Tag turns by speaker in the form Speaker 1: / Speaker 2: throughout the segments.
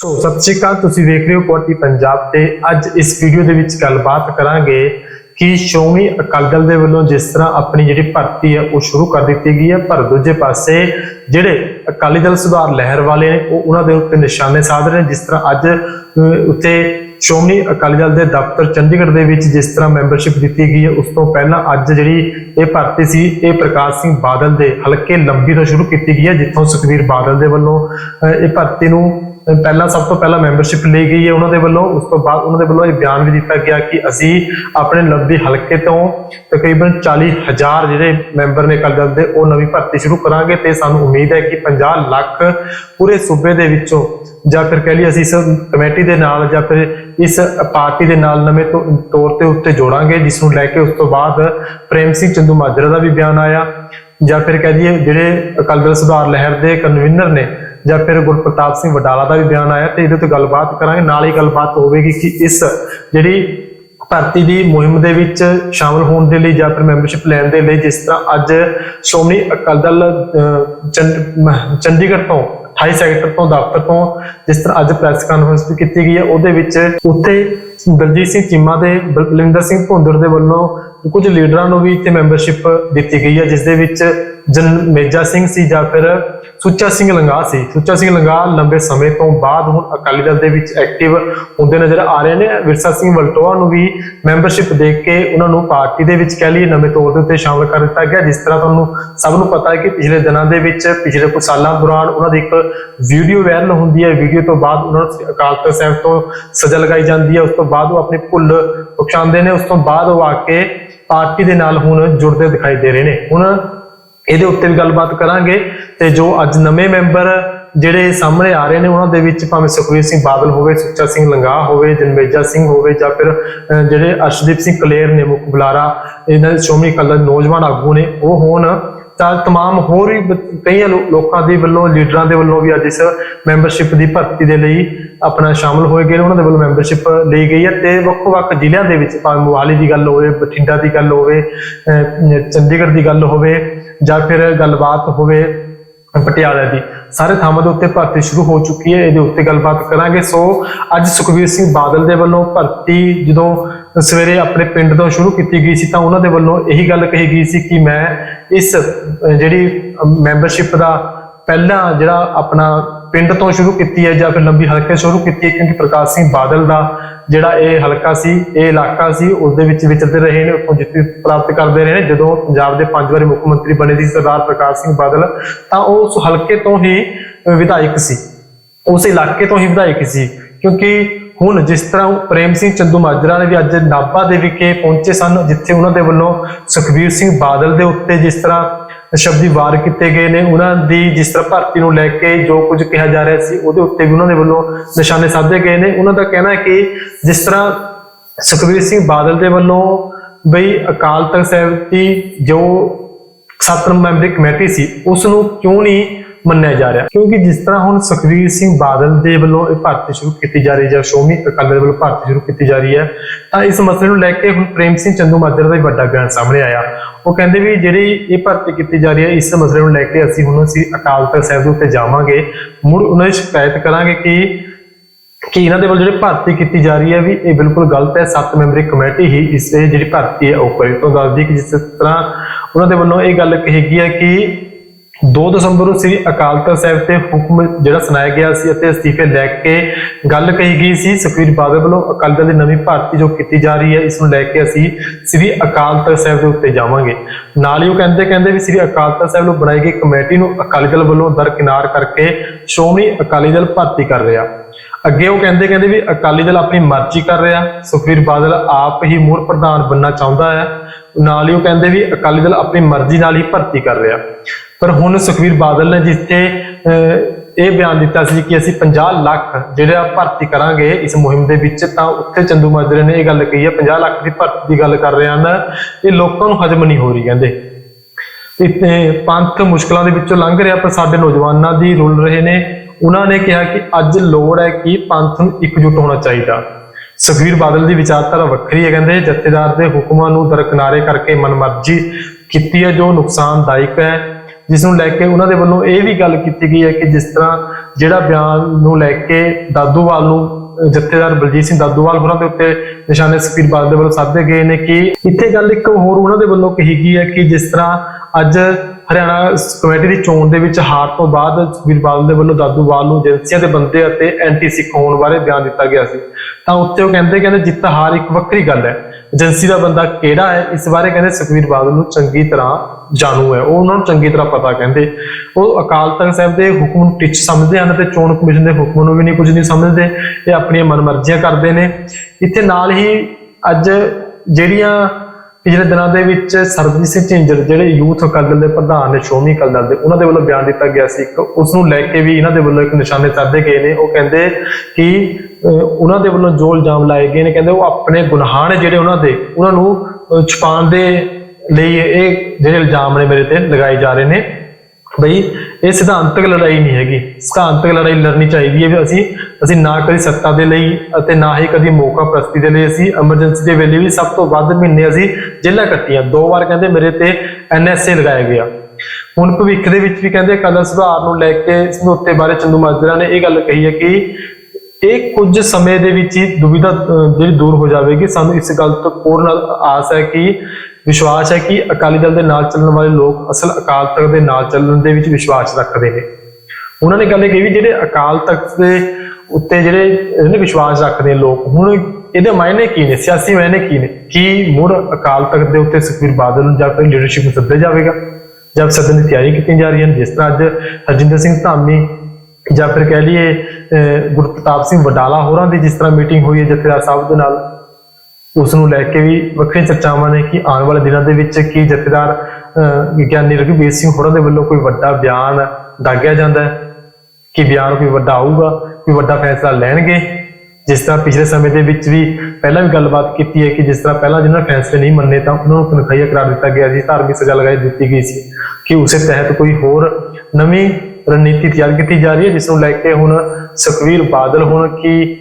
Speaker 1: ਸੋ ਸਤਿ ਸ਼੍ਰੀ ਅਕਾਲ ਤੁਸੀਂ ਵੇਖ ਰਹੇ ਹੋ ਕੋਟੀ ਪੰਜਾਬ ਤੇ ਅੱਜ ਇਸ ਵੀਡੀਓ ਦੇ ਵਿੱਚ ਗੱਲਬਾਤ ਕਰਾਂਗੇ ਕਿ ਸ਼੍ਰੋਮਣੀ ਅਕਾਲੀ ਦਲ ਦੇ ਵੱਲੋਂ ਜਿਸ ਤਰ੍ਹਾਂ ਆਪਣੀ ਜਿਹੜੀ ਭਰਤੀ ਹੈ ਉਹ ਸ਼ੁਰੂ ਕਰ ਦਿੱਤੀ ਗਈ ਹੈ ਪਰ ਦੂਜੇ ਪਾਸੇ ਜਿਹੜੇ ਅਕਾਲੀ ਦਲ ਸੁਧਾਰ ਲਹਿਰ ਵਾਲੇ ਨੇ ਉਹ ਉਹਨਾਂ ਦੇ ਉੱਤੇ ਨਿਸ਼ਾਨੇ ਸਾਧ ਰਹੇ ਨੇ ਜਿਸ ਤਰ੍ਹਾਂ ਅੱਜ ਅਹ, ਉੱਤੇ ਸ਼੍ਰੋਮਣੀ ਅਕਾਲੀ ਦਲ ਦੇ ਦਫ਼ਤਰ ਚੰਡੀਗੜ੍ਹ ਦੇ ਵਿੱਚ ਜਿਸ ਤਰ੍ਹਾਂ ਮੈਂਬਰਸ਼ਿਪ ਦਿੱਤੀ ਗਈ ਹੈ ਉਸ ਤੋਂ ਪਹਿਲਾਂ ਅੱਜ ਜਿਹੜੀ ਇਹ ਭਰਤੀ ਸੀ ਇਹ ਪ੍ਰਕਾਸ਼ ਸਿੰਘ ਬਾਦਲ ਦੇ ਹਲਕੇ ਲੰਬੀ ਤੋਂ ਸ਼ੁਰੂ ਕੀਤੀ ਗਈ ਹੈ ਜਿੱਥੋਂ ਸੁਖਵੀਰ ਬਾਦਲ ਦੇ ਵੱਲੋਂ ਅਹ, ਇਹ ਭਰਤੀ ਨੂੰ ਪਹਿਲਾਂ ਸਭ ਤੋਂ ਪਹਿਲਾਂ ਮੈਂਬਰਸ਼ਿਪ ਲਈ ਗਈ ਹੈ ਉਹਨਾਂ ਦੇ ਵੱਲੋਂ। ਉਸ ਤੋਂ ਬਾਅਦ ਉਹਨਾਂ ਦੇ ਵੱਲੋਂ ਇਹ ਬਿਆਨ ਵੀ ਦਿੱਤਾ ਗਿਆ ਕਿ ਅਸੀਂ ਆਪਣੇ ਲੰਬੀ ਹਲਕੇ ਤੋਂ ਤਕਰੀਬਨ 40000 ਜਿਹੜੇ ਮੈਂਬਰ ਨੇ ਅਕਾਲੀ ਦਲ ਦੇ, ਉਹ ਨਵੀਂ ਭਰਤੀ ਸ਼ੁਰੂ ਕਰਾਂਗੇ ਤੇ ਸਾਨੂੰ ਉਮੀਦ ਹੈ ਕਿ 50 ਲੱਖ ਪੂਰੇ ਸੂਬੇ ਦੇ ਵਿੱਚੋਂ ਜਾਂ ਫਿਰ ਕਹਿ ਲਈ ਅਸੀਂ ਇਸ ਕਮੇਟੀ ਦੇ ਨਾਲ ਜਾਂ ਫਿਰ ਇਸ ਪਾਰਟੀ ਦੇ ਨਾਲ ਨਵੇਂ ਤੌ- ਤੌਰ ਤੇ ਉੱਤੇ ਜੋੜਾਂਗੇ, ਜਿਸ ਨੂੰ ਲੈ ਕੇ ਉਸ ਤੋਂ ਬਾਅਦ ਪ੍ਰੇਮ ਸਿੰਘ ਚੰਦੂ ਮਾਜਰਾ ਦਾ ਵੀ ਬਿਆਨ ਆਇਆ। ਜਾਂ ਫਿਰ ਕਹਿ ਲਈਏ ਜਿਹੜੇ ਅਕਾਲੀ ਦਲ ਸੁਧਾਰ ਲਹਿਰ ਦੇ ਕਨਵੀਨਰ ਨੇ ਜਾਂ ਫਿਰ ਗੁਰਪ੍ਰਤਾਪ ਸਿੰਘ ਵਡਾਲਾ ਦਾ ਵੀ ਬਿਆਨ ਆਇਆ ਤੇ ਇਹਦੇ ਤੇ ਗੱਲਬਾਤ ਕਰਾਂਗੇ। ਨਾਲ ਹੀ ਗੱਲਬਾਤ ਹੋਵੇਗੀ ਕਿ ਇਸ ਜਿਹੜੀ ਭਰਤੀ ਦੀ ਮੁਹਿੰਮ ਦੇ ਵਿੱਚ ਸ਼ਾਮਲ ਹੋਣ ਦੇ ਲਈ ਜਾਂ ਫਿਰ ਮੈਂਬਰਸ਼ਿਪ ਲੈਣ ਦੇ ਲਈ ਜਿਸ ਤਰ੍ਹਾਂ ਅੱਜ ਸ਼੍ਰੋਮਣੀ ਅਕਾਲੀ ਦਲ ਚੰਡੀਗੜ੍ਹ ਤੋਂ 28 ਸੈਕਟਰ ਤੋਂ, ਦਫ਼ਤਰ ਤੋਂ ਜਿਸ ਤਰ੍ਹਾਂ ਅੱਜ ਪ੍ਰੈਸ ਕਾਨਫਰੰਸ ਵੀ ਕੀਤੀ ਗਈ ਹੈ, ਉਹਦੇ ਵਿੱਚ ਉੱਥੇ ਦਲਜੀਤ ਸਿੰਘ ਚੀਮਾ ਦੇ ਬਲ- ਬਲਵਿੰਦਰ ਸਿੰਘ ਭੁੰਦਰ ਦੇ ਵੱਲੋਂ ਕੁਝ ਲੀਡਰਾਂ ਨੂੰ ਵੀ ਇੱਥੇ ਮੈਂਬਰਸ਼ਿਪ ਦਿੱਤੀ ਗਈ ਹੈ, ਜਿਸ ਦੇ ਵਿੱਚ ਜਨ, ਮੇਜਾ ਸਿੰਘ ਸੀ ਜਾਂ ਫਿਰ ਸੁੱਚਾ ਸਿੰਘ ਲੰਗਾ ਸੀ। ਸੁੱਚਾ ਸਿੰਘ ਲੰਗਾ ਲੰਬੇ ਸਮੇਂ ਤੋਂ ਬਾਅਦ ਹੁਣ ਅਕਾਲੀ ਦਲ ਦੇ ਵਿੱਚ ਐਕਟਿਵ ਹੁੰਦੇ ਨਜ਼ਰ ਆ ਰਹੇ ਨੇ। ਵਿਰਸਾ ਸਿੰਘ ਵਲਟੋਆ ਨੂੰ ਵੀ ਮੈਂਬਰਸ਼ਿਪ ਦੇ ਕੇ ਉਹਨਾਂ ਨੂੰ ਪਾਰਟੀ ਦੇ ਵਿੱਚ ਕਹਿ ਲਈਏ ਨਵੇਂ ਤੌਰ ਦੇ ਉੱਤੇ ਸ਼ਾਮਲ ਕਰ ਦਿੱਤਾ ਗਿਆ, ਜਿਸ ਤਰ੍ਹਾਂ ਤੁਹਾਨੂੰ ਸਭ ਨੂੰ ਪਤਾ ਹੈ ਕਿ ਪਿਛਲੇ ਦਿਨਾਂ ਦੇ ਵਿੱਚ, ਪਿਛਲੇ ਕੁਝ ਸਾਲਾਂ ਦੌਰਾਨ ਉਹਨਾਂ ਦੀ ਇੱਕ ਵੀਡੀਓ ਵਾਇਰਲ ਹੁੰਦੀ ਹੈ। ਵੀਡੀਓ ਤੋਂ ਬਾਅਦ ਉਹਨਾਂ ਨੂੰ ਅਕਾਲ ਤਖਤ ਸਾਹਿਬ ਤੋਂ ਸਜ਼ਾ ਲਗਾਈ ਜਾਂਦੀ ਹੈ। ਉਸ ਤੋਂ ਬਾਅਦ ਉਹ ਆਪਣੀ ਭੁੱਲ ਪਛਾਣਦੇ ਨੇ। ਉਸ ਤੋਂ ਬਾਅਦ ਉਹ ਆ ਕੇ ਪਾਰਟੀ ਦੇ ਨਾਲ ਹੁਣ ਜੁੜਦੇ ਦਿਖਾਈ ਦੇ ਰਹੇ ਨੇ। ਹੁਣ ਇਹਦੇ ਉੱਤੇ ਵੀ ਗੱਲਬਾਤ ਕਰਾਂਗੇ ਤੇ ਜੋ ਅੱਜ ਨਵੇਂ ਮੈਂਬਰ ਜਿਹੜੇ ਸਾਹਮਣੇ ਆ ਰਹੇ ਨੇ, ਉਹਨਾਂ ਦੇ ਵਿੱਚ ਭਾਵੇਂ ਸੁਖਵੀਰ ਸਿੰਘ ਬਾਦਲ ਹੋਵੇ, ਸੁੱਚਾ ਸਿੰਘ ਲੰਗਾ ਹੋਵੇ, ਜਨਮੇਜਾ ਸਿੰਘ ਹੋਵੇ ਜਾਂ ਫਿਰ ਜਿਹੜੇ ਅਰਸ਼ਦੀਪ ਸਿੰਘ ਕਲੇਰ ਨੇ ਮੁੱਖ ਬੁਲਾਰਾ, ਇਹਨਾਂ ਦੇ ਸ਼੍ਰੋਮਣੀ ਅਕਾਲੀ ਦਲ ਨੌਜਵਾਨ ਆਗੂ ਨੇ, ਉਹ ਹੋਣ ਤਾਂ तमाम ਹੋਰ ਵੀ ਬ- ਕਈਆਂ ਲੋ- ਲੋਕਾਂ ਦੇ ਵੱਲੋਂ ਲੀਡਰਾਂ ਦੇ ਵੱਲੋਂ ਵੀ ਅੱਜ ਇਸ ਮੈਂਬਰਸ਼ਿਪ ਦੀ ਭਰਤੀ ਦੇ ਲਈ ਆਪਣਾ ਸ਼ਾਮਲ ਹੋਏ ਗਏ ਨੇ ਉਹਨਾਂ ਦੇ ਵੱਲੋਂ ਮੈਂਬਰਸ਼ਿਪ ਲਈ ਗਈ ਹੈ ਤੇ ਵੱਖ-ਵੱਖ ਜ਼ਿਲ੍ਹਿਆਂ ਦੇ ਵਿੱਚ ਭਾਵੇਂ ਮੋਹਾਲੀ ਦੀ ਗੱਲ ਹੋਵੇ ਬਠਿੰਡਾ ਦੀ ਗੱਲ ਹੋਵੇ ਅਹ, ਚੰਡੀਗੜ੍ਹ ਦੀ ਗੱਲ ਹੋਵੇ ਜਾਂ ਫਿਰ ਗੱਲਬਾਤ ਹੋਵੇ ਪਟਿਆਲਾ ਦੀ। ਸਾਰੇ ਥਾਵਾਂ ਦੇ ਉੱਤੇ ਭਰਤੀ ਸ਼ੁਰੂ ਹੋ ਚੁੱਕੀ ਹੈ, ਇਹਦੇ ਉੱਤੇ ਗੱਲਬਾਤ ਕਰਾਂਗੇ। ਸੋ ਅੱਜ ਸੁਖਵੀਰ ਸਿੰਘ ਬਾਦਲ ਦੇ ਵੱਲੋਂ ਭਰਤੀ ਜਦੋਂ ਸਵੇਰੇ ਆਪਣੇ ਪਿੰਡ ਤੋਂ ਸ਼ੁਰੂ ਕੀਤੀ ਗਈ ਸੀ, ਤਾਂ ਉਹਨਾਂ ਦੇ ਵੱਲੋਂ ਇਹੀ ਗੱਲ ਕਹੀ ਗਈ ਸੀ ਕਿ ਮੈਂ ਇਸ ਜਿਹੜੀ ਮੈਂਬਰਸ਼ਿਪ ਦਾ ਪਹਿਲਾਂ ਜਿਹੜਾ ਆਪਣਾ ਪਿੰਡ ਤੋਂ ਸ਼ੁਰੂ ਕੀਤੀ ਹੈ ਜਾਂ ਫਿਰ ਲੰਬੀ ਹਲਕੇ ਸ਼ੁਰੂ ਕੀਤੀ ਹੈ ਕਿਉਂਕਿ ਪ੍ਰਕਾਸ਼ ਸਿੰਘ ਬਾਦਲ ਦਾ ਜਿਹੜਾ ਇਹ ਹਲਕਾ ਸੀ, ਇਹ ਇਲਾਕਾ ਸੀ ਉਸ ਦੇ ਵਿੱਚ ਵਿਚਰਦੇ ਰਹੇ ਨੇ, ਉੱਥੋਂ ਜਿੱਤ ਪ੍ਰਾਪਤ ਕਰਦੇ ਰਹੇ ਨੇ। ਜਦੋਂ ਪੰਜਾਬ ਦੇ ਪੰਜ ਵਾਰੀ ਮੁੱਖ ਮੰਤਰੀ ਬਣੇ ਸੀ ਸਰਦਾਰ ਪ੍ਰਕਾਸ਼ ਸਿੰਘ ਬਾਦਲ, ਤਾਂ ਉਹ ਉਸ ਹਲਕੇ ਤੋਂ ਹੀ ਵਿਧਾਇਕ ਸੀ। ਉਸ ਇਲਾਕੇ ਤੋਂ ਹੀ ਵਿਧਾਇਕ ਸੀ। ਕਿਉਂਕਿ ਹੁਣ ਜਿਸ ਤਰ੍ਹਾਂ ਪ੍ਰੇਮ ਸਿੰਘ ਚੰਦੂ ਮਾਜਰਾ ਨੇ ਵੀ ਅੱਜ ਨਾਭਾ ਦੇ ਵਿਖੇ ਪਹੁੰਚੇ ਸਨ, ਜਿੱਥੇ ਉਹਨਾਂ ਦੇ ਵੱਲੋਂ ਸੁਖਬੀਰ ਸਿੰਘ ਬਾਦਲ ਦੇ ਉੱਤੇ ਜਿਸ ਤਰ੍ਹਾਂ ਸ਼ਬਦੀ ਵਾਰ ਕੀਤੇ ਗਏ ਨੇ। ਉਹਨਾਂ ਦੀ ਜਿਸ ਤਰ੍ਹਾਂ ਭਰਤੀ ਨੂੰ ਲੈ ਕੇ ਜੋ ਕੁਝ ਕਿਹਾ ਜਾ ਰਿਹਾ ਸੀ, ਉਹਦੇ ਉੱਤੇ ਵੀ ਉਹਨਾਂ ਦੇ ਵੱਲੋਂ ਨਿਸ਼ਾਨੇ ਸਾਧੇ ਗਏ ਨੇ। ਉਹਨਾਂ ਦਾ ਕਹਿਣਾ ਹੈ ਕਿ ਜਿਸ ਤਰ੍ਹਾਂ ਸੁਖਬੀਰ ਸਿੰਘ ਬਾਦਲ ਦੇ ਵੱਲੋਂ ਬਈ ਅਕਾਲ ਤਖਤ ਸਾਹਿਬ ਦੀ ਜੋ ਸੱਤ ਮੈਂਬਰੀ ਕਮੇਟੀ ਸੀ, ਉਸ ਨੂੰ ਕਿਉਂ ਨਹੀਂ ਮੰਨਿਆ ਜਾ ਰਿਹਾ। ਕਿਉਂਕਿ ਜਿਸ ਤਰ੍ਹਾਂ ਹੁਣ ਸੁਖਵੀਰ ਸਿੰਘ ਬਾਦਲ ਦੇ ਵੱਲੋਂ ਇਹ ਭਰਤੀ ਸ਼ੁਰੂ ਕੀਤੀ ਜਾ ਰਹੀ ਹੈ ਜਾਂ ਸ਼੍ਰੋਮਣੀ ਅਕਾਲੀ ਦਲ ਵੱਲੋਂ ਭਰਤੀ ਸ਼ੁਰੂ ਕੀਤੀ ਜਾ ਰਹੀ ਹੈ, ਤਾਂ ਇਸ ਮਸਲੇ ਨੂੰ ਲੈ ਕੇ ਹੁਣ ਪ੍ਰੇਮ ਸਿੰਘ ਚੰਦੂ ਮਾਜਰਾ ਦਾ ਵੀ ਵੱਡਾ ਬਿਆਨ ਸਾਹਮਣੇ ਆਇਆ। ਉਹ ਕਹਿੰਦੇ ਵੀ ਜਿਹੜੀ ਇਹ ਭਰਤੀ ਕੀਤੀ ਜਾ ਰਹੀ ਹੈ, ਇਸ ਮਸਲੇ ਨੂੰ ਲੈ ਕੇ ਅਸੀਂ ਹੁਣ ਅਸੀਂ ਅਕਾਲ ਤਖਤ ਸਾਹਿਬ ਦੇ ਉੱਤੇ ਜਾਵਾਂਗੇ। ਮੁੜ ਉਹਨਾਂ ਦੀ ਸ਼ਿਕਾਇਤ ਕਰਾਂਗੇ ਕਿ ਕਿ ਇਹਨਾਂ ਦੇ ਵੱਲ ਜਿਹੜੀ ਭਰਤੀ ਕੀਤੀ ਜਾ ਰਹੀ ਹੈ ਵੀ ਇਹ ਬਿਲਕੁਲ ਗਲਤ ਹੈ, ਸੱਤ ਮੈਂਬਰੀ ਕਮੇਟੀ ਹੀ ਇਸ ਜਿਹੜੀ ਭਰਤੀ ਹੈ ਉਹ ਕਰੇ। ਤੋਂ ਦੱਸਦੀ ਕਿ ਜਿਸ ਤਰ੍ਹਾਂ ਉਹਨਾਂ ਦੇ ਵੱਲੋਂ ਇਹ ਗੱਲ ਕਹੀ ਗਈ ਹੈ ਕਿ 2 ਦਸੰਬਰ ਨੂੰ ਸ੍ਰੀ ਅਕਾਲ ਤਖਤ ਸਾਹਿਬ ਤੇ ਹੁਕਮ ਜਿਹੜਾ ਸੁਣਾਇਆ ਗਿਆ ਸੀ ਅਤੇ ਅਸਤੀਫੇ ਲੈ ਕੇ ਗੱਲ ਕਹੀ ਗਈ ਸੀ, ਸੁਖਬੀਰ ਬਾਦਲ ਵੱਲੋਂ ਅਕਾਲੀ ਦਲ ਦੀ ਨਵੀਂ ਭਰਤੀ ਜੋ ਕੀਤੀ ਜਾ ਰਹੀ ਹੈ, ਇਸ ਨੂੰ ਲੈ ਕੇ ਅਸੀਂ ਸ੍ਰੀ ਅਕਾਲ ਤਖਤ ਸਾਹਿਬ ਦੇ ਉੱਤੇ ਜਾਵਾਂਗੇ। ਨਾਲ ਹੀ ਉਹ ਕਹਿੰਦੇ ਕਹਿੰਦੇ ਵੀ ਸ੍ਰੀ ਅਕਾਲ ਤਖਤ ਸਾਹਿਬ ਨੂੰ ਬਣਾਈ ਗਈ ਕਮੇਟੀ ਨੂੰ ਅਕਾਲੀ ਦਲ ਵੱਲੋਂ ਦਰਕਿਨਾਰ ਕਰਕੇ ਸ਼੍ਰੋਮਣੀ ਅਕਾਲੀ ਦਲ ਭਰਤੀ ਕਰ ਰਿਹਾ। ਅੱਗੇ ਉਹ ਕਹਿੰਦੇ ਕਹਿੰਦੇ ਵੀ ਅਕਾਲੀ ਦਲ ਆਪਣੀ ਮਰਜ਼ੀ ਕਰ ਰਿਹਾ। ਸੁਖਬੀਰ ਬਾਦਲ ਆਪ ਹੀ ਮੂਰ ਪ੍ਰਧਾਨ ਬੰਨਣਾ ਚਾਹੁੰਦਾ ਹੈ। ਨਾਲ ਹੀ ਉਹ ਕਹਿੰਦੇ ਵੀ ਅਕਾਲੀ ਦਲ ਆਪਣੀ ਮਰਜ਼ੀ ਨਾਲ ਹੀ ਭਰਤੀ ਕਰ ਰਿਹਾ। ਪਰ ਹੁਣ ਸੁਖਬੀਰ ਬਾਦਲ ਨੇ ਜਿੱਥੇ ਇਹ ਬਿਆਨ ਦਿੱਤਾ ਸੀ ਕਿ ਅਸੀਂ 50 ਲੱਖ ਜਿਹੜਾ ਭਰਤੀ ਕਰਾਂਗੇ ਇਸ ਮੁਹਿੰਮ ਦੇ ਵਿੱਚ, ਤਾਂ ਉੱਥੇ ਚੰਦੂ ਮਾਜਰੇ ਨੇ ਇਹ ਗੱਲ ਕਹੀ ਹੈ 50 ਲੱਖ ਦੀ ਭਰਤੀ ਦੀ ਗੱਲ ਕਰ ਰਹੇ ਹਨ। ਇਹ ਲੋਕਾਂ ਨੂੰ ਹਜਮ ਨਹੀਂ ਹੋ ਰਹੀ ਕਹਿੰਦੇ। ਇੱਥੇ ਪੰਥ ਮੁਸ਼ਕਲਾਂ ਦੇ ਵਿੱਚੋਂ ਲੰਘ ਰਿਹਾ, ਪਰ ਸਾਡੇ ਨੌਜਵਾਨਾਂ ਦੀ ਰੁਲ ਰਹੇ ਨੇ। ਉਹਨਾਂ ਨੇ ਕਿਹਾ ਕਿ ਅੱਜ ਲੋੜ ਹੈ ਕਿ ਪੰਥ ਨੂੰ ਇਕਜੁੱਟ ਹੋਣਾ ਚਾਹੀਦਾ। ਸੁਖਬੀਰ ਬਾਦਲ ਦੀ ਵਿਚਾਰਧਾਰਾ ਵੱਖਰੀ ਹੈ, ਕਹਿੰਦੇ ਜਥੇਦਾਰ ਦੇ ਹੁਕਮਾਂ ਨੂੰ ਦਰਕਨਾਰੇ ਕਰਕੇ ਮਨਮਰਜ਼ੀ ਕੀਤੀ ਹੈ, ਜੋ ਨੁਕਸਾਨਦਾਇਕ ਹੈ। ਜਿਸ ਨੂੰ ਲੈ ਕੇ ਉਹਨਾਂ ਦੇ ਵੱਲੋਂ ਇਹ ਵੀ ਗੱਲ ਕੀਤੀ ਗਈ ਹੈ ਕਿ ਜਿਸ ਤਰ੍ਹਾਂ ਜਿਹੜਾ ਬਿਆਨ ਨੂੰ ਲੈ ਕੇ ਦਾਦੂਵਾਲ ਨੂੰ, ਜਥੇਦਾਰ ਬਲਜੀਤ ਸਿੰਘ ਦਾਦੂਵਾਲ ਹੋਰਾਂ ਦੇ ਉੱਤੇ ਨਿਸ਼ਾਨੇ ਸੁਖਬੀਰ ਬਾਦਲ ਦੇ ਵੱਲੋਂ ਸਾਧੇ ਗਏ ਨੇ ਕਿ ਇੱਥੇ ਗੱਲ ਇੱਕ ਹੋਰ ਉਹਨਾਂ ਦੇ ਵੱਲੋਂ ਕਹੀ ਗਈ ਹੈ ਕਿ ਜਿਸ ਤਰ੍ਹਾਂ ਅੱਜ ਹਰਿਆਣਾ ਕਮੇਟੀ ਦੀ ਚੋਣ ਦੇ ਵਿੱਚ ਹਾਰ ਤੋਂ ਬਾਅਦ ਸੁਖਬੀਰ ਬਾਦਲ ਦੇ ਵੱਲੋਂ ਦਾਦੂਵਾਲ ਨੂੰ ਏਜੰਸੀਆਂ ਦੇ ਬੰਦੇ ਅਤੇ ਐਂਟੀ ਸਿੱਖ ਹੋਣ ਬਾਰੇ ਬਿਆਨ ਦਿੱਤਾ ਗਿਆ ਸੀ। ਤਾਂ ਉੱਥੇ ਉਹ ਕਹਿੰਦੇ ਕਹਿੰਦੇ ਜਿੱਤ ਹਾਰ ਇੱਕ ਵੱਖਰੀ ਗੱਲ ਹੈ। ਏਜੰਸੀ ਦਾ ਬੰਦਾ ਕਿਹੜਾ ਹੈ? ਇਸ ਬਾਰੇ ਕਹਿੰਦੇ ਸੁਖਬੀਰ ਬਾਦਲ ਨੂੰ ਚੰਗੀ ਤਰ੍ਹਾਂ ਜਾਣੂ ਹੈ। ਉਹ ਉਹਨਾਂ ਨੂੰ ਚੰਗੀ ਤਰ੍ਹਾਂ ਪਤਾ ਕਹਿੰਦੇ। ਉਹ ਅਕਾਲ ਤਖਤ ਸਾਹਿਬ ਦੇ ਹੁਕਮ ਨੂੰ ਟਿੱਚ ਸਮਝਦੇ ਹਨ ਤੇ ਚੋਣ ਕਮਿਸ਼ਨ ਦੇ ਹੁਕਮ ਨੂੰ ਵੀ ਨਹੀਂ ਕੁਝ ਨਹੀਂ ਸਮਝਦੇ ਇਹ ਆਪਣੀਆਂ ਮਨਮਰਜ਼ੀਆਂ ਕਰਦੇ ਨੇ। ਇੱਥੇ ਨਾਲ ਹੀ ਅੱਜ ਜਿਹੜੀਆਂ ਪਿਛਲੇ ਦਿਨਾਂ ਦੇ ਵਿੱਚ ਸਰਬਜੀਤ ਸਿੰਘ ਝਿੰਜਰ, ਜਿਹੜੇ ਯੂਥ ਅਕਾਲੀ ਦਲ ਦੇ ਪ੍ਰਧਾਨ ਨੇ, ਸ਼੍ਰੋਮਣੀ ਅਕਾਲੀ ਦਲ ਦੇ, ਉਹਨਾਂ ਦੇ ਵੱਲੋਂ ਬਿਆਨ ਦਿੱਤਾ ਗਿਆ ਸੀ ਇੱਕ। ਉਸ ਨੂੰ ਲੈ ਕੇ ਵੀ ਇਹਨਾਂ ਦੇ ਵੱਲੋਂ ਇੱਕ ਨਿਸ਼ਾਨੇ ਸਾਧੇ ਗਏ ਨੇ। ਉਹ ਕਹਿੰਦੇ ਕਿ ਉਹਨਾਂ ਦੇ ਵੱਲੋਂ ਜੋ ਇਲਜ਼ਾਮ ਲਾਏ ਗਏ ਨੇ, ਕਹਿੰਦੇ ਉਹ ਆਪਣੇ ਗੁਨਾਹ ਨੇ ਜਿਹੜੇ ਉਹਨਾਂ ਦੇ, ਉਹਨਾਂ ਨੂੰ ਛੁਪਾਉਣ ਦੇ ਲਈ ਇਹ ਜਿਹੜੇ ਇਲਜ਼ਾਮ ਨੇ ਮੇਰੇ ਤੇ ਲਗਾਏ ਜਾ ਰਹੇ ਨੇ। ਬਈ, ਇਹ ਸਿਧਾਂਤਕ ਲੜਾਈ ਨਹੀਂ ਹੈਗੀ। ਸਿਧਾਂਤਕ ਲੜਾਈ ਲੜਨੀ ਚਾਹੀਦੀ ਹੈ ਵੀ ਅਸੀਂ ਅਸੀਂ ਨਾ ਕਦੀ ਸੱਤਾ ਦੇ ਲਈ ਅਤੇ ਨਾ ਹੀ ਕਦੀ ਮੌਕਾ ਪ੍ਰਸਤੀ ਦੇ ਲਈ। ਅਸੀਂ ਐਮਰਜੈਂਸੀ ਦੇ ਵੇਲੇ ਵੀ ਸਭ ਤੋਂ ਵੱਧ ਮਹੀਨੇ ਅਸੀਂ ਜੇਲ੍ਹਾਂ ਕੱਟੀਆਂ। ਦੋ ਵਾਰ ਕਹਿੰਦੇ ਮੇਰੇ ਤੇ ਐਨਐਸਏ ਲਗਾਇਆ ਗਿਆ। ਹੁਣ ਭਵਿੱਖ ਦੇ ਵਿੱਚ ਵੀ ਕਹਿੰਦੇ ਕਦਰ ਸੁਧਾਰ ਨੂੰ ਲੈ ਕੇ ਸਮਝੌਤੇ ਬਾਰੇ ਚੰਦੂ ਮਾਜਰਾ ਨੇ ਇਹ ਗੱਲ ਕਹੀ ਹੈ ਕਿ ਇਹ ਕੁਝ ਸਮੇਂ ਦੇ ਵਿੱਚ ਹੀ ਦੁਵਿਧਾ ਜਿਹੜੀ ਦੂਰ ਹੋ ਜਾਵੇਗੀ। ਸਾਨੂੰ ਇਸ ਗੱਲ ਤੋਂ ਪੂਰਨ ਆਸ ਹੈ ਕਿ, ਵਿਸ਼ਵਾਸ ਹੈ ਕਿ ਅਕਾਲੀ ਦਲ ਦੇ ਨਾਲ ਚੱਲਣ ਵਾਲੇ ਲੋਕ ਅਸਲ ਅਕਾਲ ਤਖਤ ਦੇ ਨਾਲ ਚੱਲਣ ਦੇ ਵਿੱਚ ਵਿਸ਼ਵਾਸ ਰੱਖਦੇ ਨੇ। ਉਹਨਾਂ ਨੇ ਗੱਲ ਇਹ ਕਹੀ ਵੀ ਜਿਹੜੇ ਅਕਾਲ ਤਖਤ ਦੇ ਉੱਤੇ ਜਿਹੜੇ ਇਹਨੇ ਵਿਸ਼ਵਾਸ ਰੱਖਦੇ ਨੇ ਲੋਕ, ਹੁਣ ਇਹਦੇ ਮਾਇਨੇ ਕੀ ਨੇ? ਸਿਆਸੀ ਮਾਇਨੇ ਕੀ ਨੇ? ਕੀ ਮੁੜ ਅਕਾਲ ਤਖਤ ਦੇ ਉੱਤੇ ਸੁਖਬੀਰ ਬਾਦਲ ਨੂੰ ਜਾਂ ਫਿਰ ਲੀਡਰਸ਼ਿਪ ਨੂੰ ਸੱਦਿਆ ਜਾਵੇਗਾ? ਜਦ ਸੱਦਣ ਦੀ ਤਿਆਰੀ ਕੀਤੀ ਜਾ ਰਹੀ ਹੈ ਜਿਸ ਤਰ੍ਹਾਂ ਅੱਜ ਹਰਜਿੰਦਰ ਸਿੰਘ ਧਾਮੀ ਜਾਂ ਫਿਰ ਕਹਿ ਲਈਏ ਅਹ, ਗੁਰਪ੍ਰਤਾਪ ਸਿੰਘ ਵਡਾਲਾ ਹੋਰਾਂ ਦੀ ਜਿਸ ਤਰ੍ਹਾਂ ਮੀਟਿੰਗ ਹੋਈ ਹੈ ਜਥੇਦਾਰ ਸਾਹਿਬ ਦੇ ਨਾਲ ਉਸ ਨੂੰ ਲੈ ਕੇ ਵੀ ਵੱਖਰੀਆਂ ਚਰਚਾਵਾਂ ਨੇ ਕਿ ਆਉਣ ਵਾਲੇ ਦਿਨਾਂ ਦੇ ਵਿੱਚ ਕੀ ਜਥੇਦਾਰ ਅਹ, ਗਿਆਨੀ ਰਘੁਬੀਰ ਸਿੰਘ ਹੋਰਾਂ ਦੇ ਵੱਲੋਂ ਕੋਈ ਵੱਡਾ ਬਿਆਨ ਦਾਗਿਆ ਜਾਂਦਾ ਹੈ ਕਿ ਬਿਆਨ ਕੋਈ ਵੱਡਾ ਆਊਗਾ ਕੋਈ ਵੱਡਾ ਫੈਸਲਾ ਲੈਣਗੇ। ਜਿਸ ਤਰ੍ਹਾਂ ਪਿਛਲੇ ਸਮੇਂ ਦੇ ਵਿੱਚ ਵੀ ਪਹਿਲਾਂ ਵੀ ਗੱਲਬਾਤ ਕੀਤੀ ਹੈ ਕਿ ਜਿਸ ਤਰ੍ਹਾਂ ਪਹਿਲਾਂ ਜਿਹਨਾਂ ਫੈਸਲੇ ਨਹੀਂ ਮੰਨੇ ਤਾਂ ਉਹਨਾਂ ਨੂੰ ਤਨਖਾਹੀਆ ਕਰਾਰ ਦਿੱਤਾ ਗਿਆ ਸੀ ਧਾਰਮਿਕ ਸਜ਼ਾ ਲਗਾਈ ਦਿੱਤੀ ਗਈ ਸੀ ਕਿ ਉਸੇ ਤਹਿਤ ਕੋਈ ਹੋਰ ਨਵੀਂ ਰਣਨੀਤੀ ਤਿਆਰ ਕੀਤੀ ਜਾ ਰਹੀ ਹੈ, ਜਿਸ ਨੂੰ ਲੈ ਕੇ ਹੁਣ ਸੁਖਵੀਰ ਬਾਦਲ ਹੁਣ ਕੀ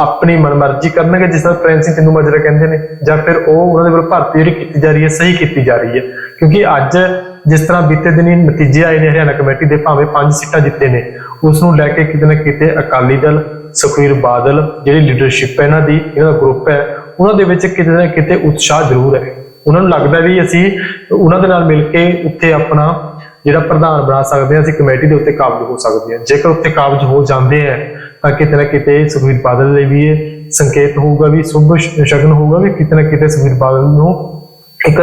Speaker 1: ਆਪਣੀ ਮਨਮਰਜ਼ੀ ਕਰਨਗੇ, ਜਿਸ ਤਰ੍ਹਾਂ ਪ੍ਰੇਮ ਸਿੰਘ ਚੰਦੂ ਮਾਜਰਾ ਕਹਿੰਦੇ ਨੇ, ਜਾਂ ਫਿਰ ਉਹ ਉਹਨਾਂ ਦੇ ਵੱਲੋਂ ਭਰਤੀ ਜਿਹੜੀ ਕੀਤੀ ਜਾ ਰਹੀ ਹੈ, ਸਹੀ ਕੀਤੀ ਜਾ ਰਹੀ ਹੈ। ਕਿਉਂਕਿ ਅੱਜ ਜਿਸ ਤਰ੍ਹਾਂ ਬੀਤੇ ਦਿਨੀ ਨਤੀਜੇ ਆਏ ਨੇ, ਹਰਿਆਣਾ ਕਮੇਟੀ ਦੇ ਭਾਵੇਂ ਪੰਜ ਸੀਟਾਂ ਜਿੱਤੇ ਨੇ, ਉਸ ਨੂੰ ਲੈ ਕੇ ਕਿਤੇ ਨਾ ਕਿਤੇ ਅਕਾਲੀ ਦਲ, ਸੁਖਵੀਰ ਬਾਦਲ, ਜਿਹੜੀ ਲੀਡਰਸ਼ਿਪ ਹੈ ਇਹਨਾਂ ਦੀ, ਇਹਨਾਂ ਦਾ ਗਰੁੱਪ ਹੈ, ਉਹਨਾਂ ਦੇ ਵਿੱਚ ਕਿਤੇ ਨਾ ਕਿਤੇ ਉਤਸ਼ਾਹ ਜ਼ਰੂਰ ਹੈ। ਉਹਨਾਂ ਨੂੰ ਲੱਗਦਾ ਵੀ ਅਸੀਂ ਉਹਨਾਂ ਦੇ ਨਾਲ ਮਿਲ ਕੇ ਉੱਥੇ ਆਪਣਾ ਜਿਹੜਾ ਪ੍ਰਧਾਨ ਬਣਾ ਸਕਦੇ ਹਾਂ, ਅਸੀਂ ਕਮੇਟੀ ਦੇ ਉੱਤੇ ਕਾਬਜ਼ ਹੋ ਸਕਦੇ ਹਾਂ। ਜੇਕਰ ਉੱਤੇ ਕਾਬਜ਼ ਹੋ ਜਾਂਦੇ ਆ ਤਾਂ ਕਿਤੇ ਨਾ ਕਿਤੇ ਸੁਖਬੀਰ ਬਾਦਲ ਲਈ ਵੀ ਇਹ ਸੰਕੇਤ ਹੋਊਗਾ ਵੀ ਸ਼ੁਭ ਸ਼ਗਨ ਹੋਊਗਾ ਵੀ ਕਿਤੇ ਨਾ ਕਿਤੇ ਸੁਖਬੀਰ ਬਾਦਲ ਨੂੰ ਇੱਕ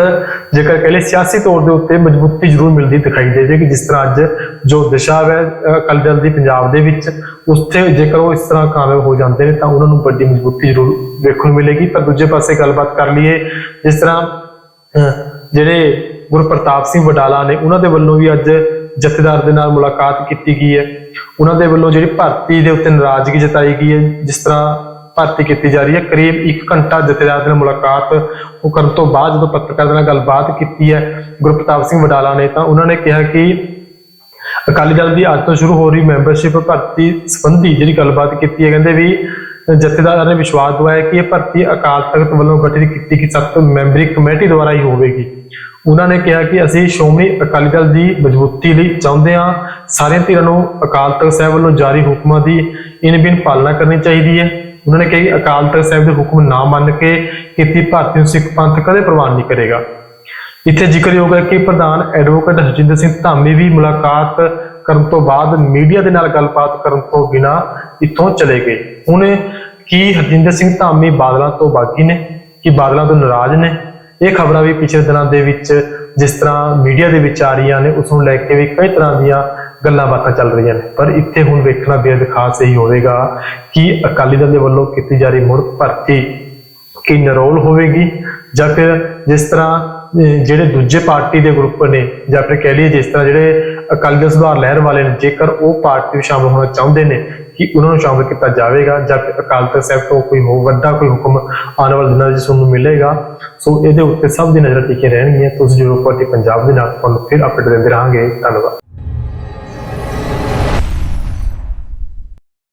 Speaker 1: ਜੇਕਰ ਕਹ ਲਈਏ ਸਿਆਸੀ ਤੌਰ ਦੇ ਉੱਤੇ ਮਜ਼ਬੂਤੀ ਜ਼ਰੂਰ ਮਿਲਦੀ ਦਿਖਾਈ ਦੇ ਕਿ ਜਿਸ ਤਰ੍ਹਾਂ ਅੱਜ ਜੋ ਦਿਸ਼ਾ ਹੈ ਅਕਾਲੀ ਦਲ ਦੀ ਪੰਜਾਬ ਦੇ ਵਿੱਚ ਉੱਥੇ ਜੇਕਰ ਉਹ ਇਸ ਤਰ੍ਹਾਂ ਕਾਮਯਾਬ ਹੋ ਜਾਂਦੇ ਨੇ, ਤਾਂ ਉਹਨਾਂ ਨੂੰ ਵੱਡੀ ਮਜ਼ਬੂਤੀ ਜ਼ਰੂਰ ਵੇਖਣ ਨੂੰ ਮਿਲੇਗੀ। ਪਰ ਦੂਜੇ ਪਾਸੇ ਗੱਲਬਾਤ ਕਰ ਲਈਏ, ਜਿਸ ਤਰ੍ਹਾਂ ਅਹ ਜਿਹੜੇ ਗੁਰਪ੍ਰਤਾਪ ਸਿੰਘ ਵਡਾਲਾ ਨੇ ਉਹਨਾਂ ਦੇ ਵੱਲੋਂ ਵੀ ਅੱਜ ਜਥੇਦਾਰ ਦੇ ਨਾਲ ਮੁਲਾਕਾਤ ਕੀਤੀ ਗਈ ਹੈ। ਉਹਨਾਂ ਦੇ ਵੱਲੋਂ ਜਿਹੜੀ ਭਰਤੀ ਦੇ ਉੱਤੇ ਨਾਰਾਜ਼ਗੀ ਜਤਾਈ ਗਈ ਹੈ, ਜਿਸ ਤਰ੍ਹਾਂ ਭਰਤੀ ਕੀਤੀ ਜਾ ਰਹੀ ਹੈ। ਕਰੀਬ 1 ਘੰਟਾ ਜਥੇਦਾਰ ਦੇ ਨਾਲ ਮੁਲਾਕਾਤ ਉਹ ਕਰਨ ਤੋਂ ਬਾਅਦ ਜਦੋਂ ਪੱਤਰਕਾਰ ਨਾਲ ਗੱਲਬਾਤ ਕੀਤੀ ਹੈ ਗੁਰਪ੍ਰਤਾਪ ਸਿੰਘ ਵਡਾਲਾ ਨੇ, ਤਾਂ ਉਹਨਾਂ ਨੇ ਕਿਹਾ ਕਿ ਅਕਾਲੀ ਦਲ ਦੀ ਅੱਜ ਤੋਂ ਸ਼ੁਰੂ ਹੋ ਰਹੀ ਮੈਂਬਰਸ਼ਿਪ ਭਰਤੀ ਸੰਬੰਧੀ ਜਿਹੜੀ ਗੱਲਬਾਤ ਕੀਤੀ ਹੈ, ਕਹਿੰਦੇ ਵੀ ਜਥੇਦਾਰਾਂ ਨੇ ਵਿਸ਼ਵਾਸ ਦਵਾਇਆ ਕਿ ਇਹ ਭਰਤੀ ਅਕਾਲ ਤਖਤ ਵੱਲੋਂ ਗਠਿਤ ਕੀਤੀ ਗਈ ਸੱਤ ਮੈਂਬਰੀ ਕਮੇਟੀ ਦੁਆਰਾ ਹੀ ਹੋਵੇਗੀ। ਉਹਨਾਂ ਨੇ ਕਿਹਾ ਕਿ ਅਸੀਂ ਸ਼੍ਰੋਮਣੀ ਅਕਾਲੀ ਦਲ ਦੀ ਮਜ਼ਬੂਤੀ ਲਈ ਚਾਹੁੰਦੇ ਹਾਂ। ਸਾਰਿਆਂ ਧਿਰਾਂ ਨੂੰ ਅਕਾਲ ਤਖਤ ਸਾਹਿਬ ਵੱਲੋਂ ਜਾਰੀ ਹੁਕਮਾਂ ਦੀ ਇਨ ਬਿਨ ਪਾਲਣਾ ਕਰਨੀ ਚਾਹੀਦੀ ਹੈ। ਉਹਨਾਂ ਨੇ ਕਿਹਾ ਕਿ ਅਕਾਲ ਤਖਤ ਸਾਹਿਬ ਦੇ ਹੁਕਮ ਨਾ ਮੰਨ ਕੇ ਕੀਤੀ ਭਾਰਤੀ ਨੂੰ ਸਿੱਖ ਪੰਥ ਕਦੇ ਪ੍ਰਵਾਨ ਨਹੀਂ ਕਰੇਗਾ। ਇੱਥੇ ਜ਼ਿਕਰਯੋਗ ਹੈ ਕਿ ਪ੍ਰਧਾਨ ਐਡਵੋਕੇਟ ਹਰਜਿੰਦਰ ਸਿੰਘ ਧਾਮੀ ਵੀ ਮੁਲਾਕਾਤ ਕਰਨ ਤੋਂ ਬਾਅਦ ਮੀਡੀਆ ਦੇ ਨਾਲ ਗੱਲਬਾਤ ਕਰਨ ਤੋਂ ਬਿਨਾ ਇੱਥੋਂ ਚਲੇ ਗਏ। ਹੁਣ ਕੀ ਹਰਜਿੰਦਰ ਸਿੰਘ ਧਾਮੀ ਬਾਦਲਾਂ ਤੋਂ ਬਾਕੀ ਨੇ? ਕਿ ਬਾਦਲਾਂ ਤੋਂ ਨਾਰਾਜ਼ ਨੇ? ਇਹ ਖਬਰਾਂ ਵੀ ਪਿਛਲੇ ਦਿਨਾਂ ਦੇ ਵਿੱਚ ਜਿਸ ਤਰ੍ਹਾਂ ਮੀਡੀਆ ਦੇ ਵਿੱਚ ਆ ਰਹੀਆਂ ਨੇ, ਉਸ ਨੂੰ ਲੈ ਕੇ ਵੀ ਕਈ ਤਰ੍ਹਾਂ ਦੀਆਂ ਗੱਲਾਂ ਬਾਤਾਂ ਚੱਲ ਰਹੀਆਂ ਨੇ। ਪਰ ਇੱਥੇ ਹੁਣ ਵੇਖਣਾ ਬੇਅਦ ਖਾਸ ਇਹੀ ਹੋਵੇਗਾ ਕਿ ਅਕਾਲੀ ਦਲ ਦੇ ਵੱਲੋਂ ਕੀਤੀ ਜਾ ਰਹੀ ਮੁੜ ਭਰਤੀ ਕਿ ਨਰੋਲ ਹੋਵੇਗੀ ਜਾਂ ਫਿਰ ਜਿਸ ਤਰ੍ਹਾਂ ਜਿਹੜੇ ਦੂਜੇ ਪਾਰਟੀ ਦੇ ਗਰੁੱਪ ਨੇ ਜਾਂ ਫਿਰ ਕਹਿ ਲਈਏ ਜਿਸ ਤਰ੍ਹਾਂ ਜਿਹੜੇ ਅਕਾਲੀ ਦਲ ਸੁਧਾਰ ਲਹਿਰ ਵਾਲੇ ਨੇ ਜੇਕਰ ਉਹ ਪਾਰਟੀ ਵਿੱਚ ਸ਼ਾਮਲ ਹੋਣਾ ਚਾਹੁੰਦੇ ਨੇ ਕਿ ਉਹਨਾਂ ਨੂੰ ਸ਼ਾਮਲ ਕੀਤਾ ਜਾਵੇਗਾ ਜਾਂ ਫਿਰ ਅਕਾਲ ਤਖਤ ਸਾਹਿਬ ਤੋਂ ਕੋਈ ਹੋ ਵੱਡਾ ਕੋਈ ਹੁਕਮ ਆਉਣ ਵਾਲੇ ਦਿਨਾਂ ਵਿੱਚ ਤੁਹਾਨੂੰ ਮਿਲੇਗਾ, ਸੋ ਇਹਦੇ ਉੱਤੇ ਸਭ ਦੀ ਨਜ਼ਰ ਟਿਕੀ ਰਹਿਣਗੀਆਂ। ਤੁਸੀਂ ਜਰੂਰ ਪਾਰਟੀ ਪੰਜਾਬ ਦੇ ਨਾਲ ਤੁਹਾਨੂੰ ਫਿਰ ਅਪਡੇਟ ਦਿੰਦੇ ਰਹਾਂਗੇ। ਧੰਨਵਾਦ।